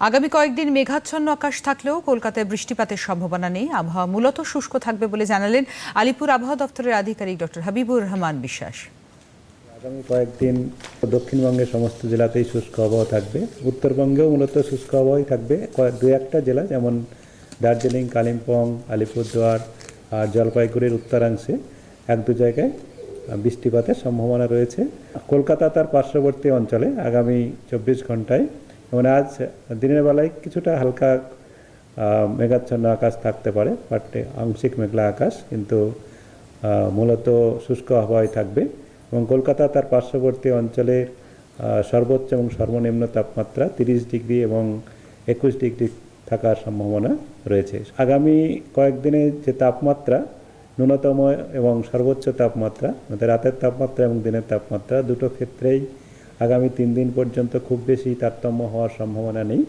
আগামী কয়েকদিন মেঘাচ্ছন্ন আকাশ থাকলেও কলকাতায় বৃষ্টিপাতের সম্ভাবনা নেই। আবহাওয়া মূলত শুষ্ক থাকবে বলে জানালেন আলিপুর আবহাওয়া দপ্তরের আধিকারিক ডক্টর হাবিবুর রহমান বিশ্বাস। আগামী কয়েকদিন দক্ষিণবঙ্গের সমস্ত জেলাতেই শুষ্ক আবহাওয়া থাকবে। উত্তরবঙ্গেও মূলত শুষ্ক আবহাওয়াই থাকবে। দু একটা জেলা যেমন দার্জিলিং, কালিম্পং, আলিপুরদুয়ার আর জলপাইগুড়ির উত্তরাংশে এক দু জায়গায় বৃষ্টিপাতের সম্ভাবনা রয়েছে। কলকাতা তার পার্শ্ববর্তী অঞ্চলে আগামী চব্বিশ ঘন্টায় যেমন আজ দিনের বেলায় কিছুটা হালকা মেঘাচ্ছন্ন আকাশ থাকতে পারে বাট আংশিক মেঘলা আকাশ, কিন্তু মূলত শুষ্ক আবহাওয়ায় থাকবে। এবং কলকাতা তার পার্শ্ববর্তী অঞ্চলের সর্বোচ্চ এবং সর্বনিম্ন তাপমাত্রা তিরিশ ডিগ্রি এবং একুশ ডিগ্রি থাকার সম্ভাবনা রয়েছে। আগামী কয়েকদিনে যে তাপমাত্রা, ন্যূনতম এবং সর্বোচ্চ তাপমাত্রা আমাদের রাতের তাপমাত্রা এবং দিনের তাপমাত্রা, দুটো ক্ষেত্রেই আগামী তিন দিন পর্যন্ত খুব বেশি তারতম্য হওয়ার সম্ভাবনা নেই।